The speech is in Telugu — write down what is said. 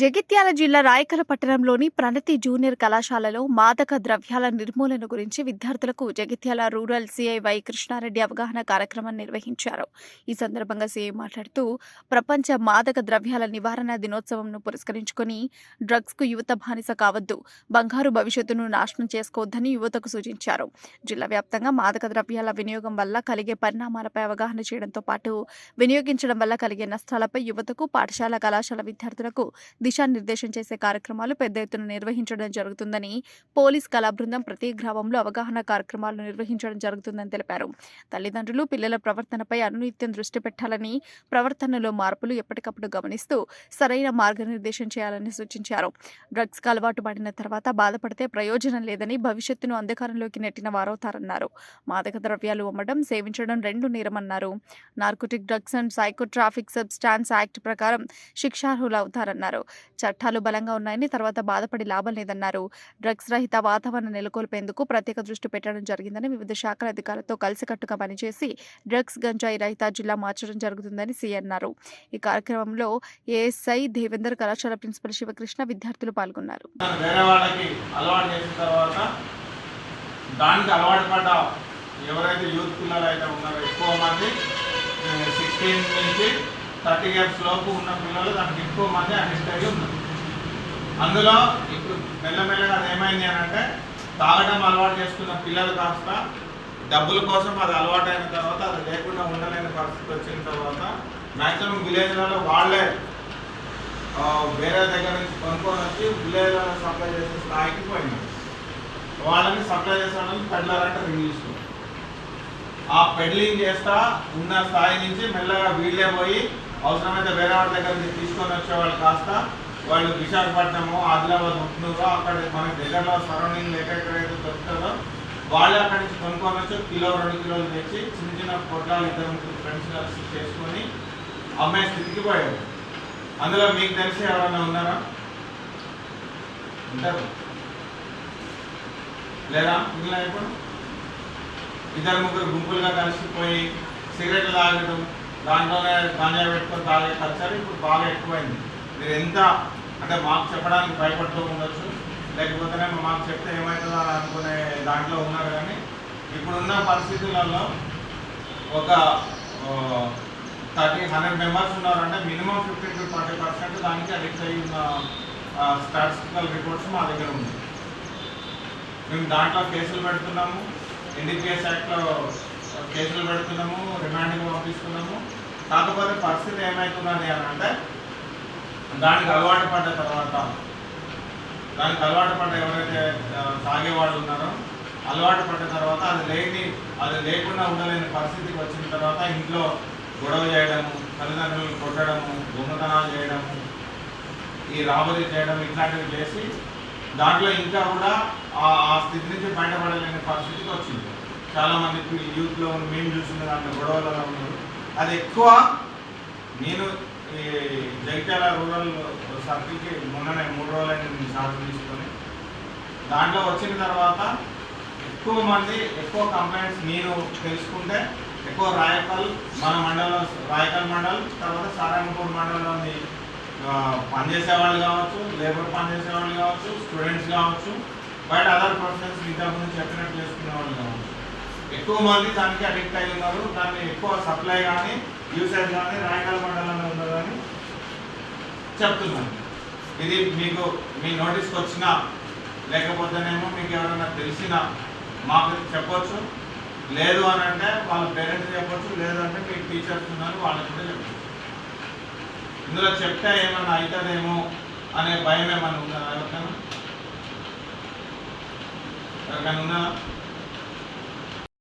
జగిత్యాల జిల్లా రాయకల పట్టణంలోని ప్రణతి జూనియర్ కళాశాలలో మాదక ద్రవ్యాల నిర్మూలన గురించి విద్యార్థులకు Jagtial rural CI Y Krishnareddy అవగాహన కార్యక్రమం నిర్వహించారు. ఈ సందర్భంగా సీఐ మాట్లాడుతూ ప్రపంచ మాదక ద్రవ్యాల నివారణ దినోత్సవంను పురస్కరించుకొని డ్రగ్స్కు యువత బానిస కావద్దు బంగారు భవిష్యత్తును నాశనం చేసుకోవద్దని యువతకు సూచించారు. జిల్లా వ్యాప్తంగా మాదక ద్రవ్యాల వినియోగం వల్ల కలిగే పరిణామాలపై అవగాహన చేయడంతో పాటు వినియోగించడం వల్ల కలిగే నష్టాలపై యువతకు పాఠశాల కళాశాల విద్యార్థులకు దిశానిర్దేశం చేసే కార్యక్రమాలు పెద్ద ఎత్తున నిర్వహించడం జరుగుతుందని పోలీస్ కళా బృందం ప్రతి గ్రామంలో అవగాహన కార్యక్రమాలు నిర్వహించడం జరుగుతుందని తెలిపారు. తల్లిదండ్రులు పిల్లల ప్రవర్తనపై అనునిత్యం దృష్టి పెట్టాలని ప్రవర్తనలో మార్పులు ఎప్పటికప్పుడు గమనిస్తూ సరైన మార్గనిర్దేశం చేయాలని సూచించారు. డ్రగ్స్కు అలవాటు పడిన తర్వాత బాధపడితే ప్రయోజనం లేదని భవిష్యత్తును అంధకారంలోకి నెట్టిన వారవుతారన్నారు. మాదక ద్రవ్యాలు అమ్మడం సేవించడం రెండు నేరమన్నారు. Narcotic drugs and psychotropic substances act ప్రకారం శిక్షార్హులవుతారన్నారు చట్టాలు బలంగా ఉన్నాయని తర్వాత బాధపడి లాభం లేదన్నారు. డ్రగ్స్ రహిత వాతావరణం నెలకొల్పేందుకు ప్రత్యేక దృష్టి పెట్టడం జరిగిందని వివిధ శాఖల అధికారులతో కలిసికట్టుగా పనిచేసి డ్రగ్స్ గంజాయి రహిత జిల్లా మార్చడం జరుగుతుందని సీ అన్నారు. ఈ కార్యక్రమంలో ఏఎస్ఐ దేవేందర్ కళాశాల ప్రిన్సిపల్ శివకృష్ణ విద్యార్థులు పాల్గొన్నారు. దానికి అలవాటు పడ్డ ఎవరైతే యూత్ పిల్లలు అయితే ఉన్నారో ఎక్కువ మంది సిక్స్టీన్ నుంచి థర్టీ ఇయర్స్ లోపు ఉన్న పిల్లలు దానికి ఎక్కువ మంది అడిక్ట్ అయ్యి ఉన్నారు. అందులో ఇప్పుడు మెల్లమెల్లగా అది ఏమైంది అని అంటే తాగడం అలవాటు చేసుకున్న పిల్లలు కాస్త డబ్బుల కోసం అది అలవాటు అయిన తర్వాత అది లేకుండా ఉండలేని పరిస్థితి వచ్చిన తర్వాత మ్యాక్సిమం విలేజ్లలో వాళ్ళే వేరే దగ్గర నుంచి కొనుక్కొని వచ్చి విలేజ్లలో సప్లై చేసే స్థాయికి పోయినారు. వాళ్ళని సప్లై చేసే వాళ్ళని పెడ్లర్ అంటే ఇంగ్లీష్లో ఆ పెడ్లింగ్ చేస్తా ఉన్న స్థాయి నుంచి మెల్లగా వీళ్ళే పోయి అవసరమైతే వేరే వాళ్ళ దగ్గర నుంచి తీసుకొని వచ్చే వాళ్ళు కాస్త వాళ్ళు విశాఖపట్నము ఆదిలాబాద్ ముట్నూరు అక్కడ మన దగ్గరలో సరౌండింగ్ ఎక్కడెక్కడైతే దొరుకుతుందో వాళ్ళు అక్కడి నుంచి కొనుక్కొని వచ్చి కిలో రెండు కిలోలు తెచ్చి చిన్న చిన్న పొట్లాలు ఇద్దరు ముగ్గురు ఫ్రెండ్స్ కలిసి చేసుకొని అమ్మాయి స్థితికి పోయారు. అందులో మీకు తెలిసి ఎవరైనా ఉన్నారా? ఉంటారు. లేదా? మిగిలిన ఇప్పుడు? ఇద్దరు ముగ్గురు గుంపులుగా కలిసిపోయి సిగరెట్లు తాగడం దాంట్లోనే గాంజా పెట్టుకొని బాగా కల్చర్ ఇప్పుడు బాగా ఎక్కువైంది. మీరు ఎంత అంటే మాకు చెప్పడానికి భయపడుతూ ఉండొచ్చు. లేకపోతేనే మాకు చెప్తే ఏమవుతుందో అని అనుకునే దాంట్లో ఉన్నారు కానీ ఇప్పుడున్న పరిస్థితులలో ఒక థర్టీ హండ్రెడ్ మెంబర్స్ ఉన్నారంటే minimum fifty to twenty percent దానికి అడిక్ట్ అయిన స్టాటిస్టికల్ రిపోర్ట్స్ మా దగ్గర ఉన్నాయి. మేము దాంట్లో కేసులు పెడుతున్నాము. ఎన్డీపీఎస్ యాక్ట్లో కేసులు పెడుతున్నాము రిమాండింగ్ పంపిస్తున్నాము. కాకపోతే పరిస్థితి ఏమవుతున్నది అని అంటే దానికి అలవాటు పడ్డ తర్వాత దానికి అలవాటు పడ్డ ఎవరైతే ఆ, తాగే వాళ్ళు ఉన్నారో అలవాటు పడ్డ తర్వాత అది లేని అది లేకుండా ఉండలేని పరిస్థితికి వచ్చిన తర్వాత ఇంట్లో గొడవ చేయడము తల్లిదండ్రులు కొట్టడము దొంగతనాలు చేయడము ఈ రాబరీ చేయడం ఇట్లాంటివి చేసి దాంట్లో ఇంకా కూడా ఆ ఆ స్థితి నుంచి బయటపడలేని పరిస్థితికి వచ్చింది. చాలామంది యూత్లో ఉన్న యూత్లో మేము చూసిన దాంట్లో గొడవలలో ఉన్నారు. అది ఎక్కువ నేను ఈ జగిత్యాల రూరల్ సర్కిల్కి మొన్ననే మూడు రోజులైన నేను సాధన తీసుకొని. దాంట్లో వచ్చిన తర్వాత ఎక్కువ మంది ఎక్కువ కంప్లైంట్స్ నేను తెలుసుకుంటే ఎక్కువ రాయకల్ మన మండలం రాయకల్ మండల్ తర్వాత సారంగపూర్ మండలంలోని పనిచేసే వాళ్ళు కావచ్చు లేబర్ పనిచేసే వాళ్ళు కావచ్చు స్టూడెంట్స్ కావచ్చు బయట అదర్ ప్రొఫెషన్స్ ఇంతకుముందు చెప్పినట్టు చేసుకునే వాళ్ళు కావచ్చు. ఎక్కువ మంది దానికి అడిక్ట్ అయి ఉన్నారు. దాన్ని ఎక్కువ సప్లై కానీ యూసేజ్ కానీ రాయకాల మండలంలో ఉన్నదని చెప్తున్నాను. ఇది మీకు మీ నోటీస్కి వచ్చినా లేకపోతేనేమో మీకు ఎవరైనా తెలిసినా మాకు చెప్పొచ్చు. లేదు అని అంటే వాళ్ళ పేరెంట్స్ చెప్పొచ్చు. లేదంటే మీకు టీచర్స్ ఉన్నారు వాళ్ళకి కూడా చెప్పచ్చు. ఇందులో చెప్తే ఏమన్నా అవుతుందేమో అనే భయం ఏమన్నా ఉందా? ఎవరికైనా? ఎవరికైనా ఉందా?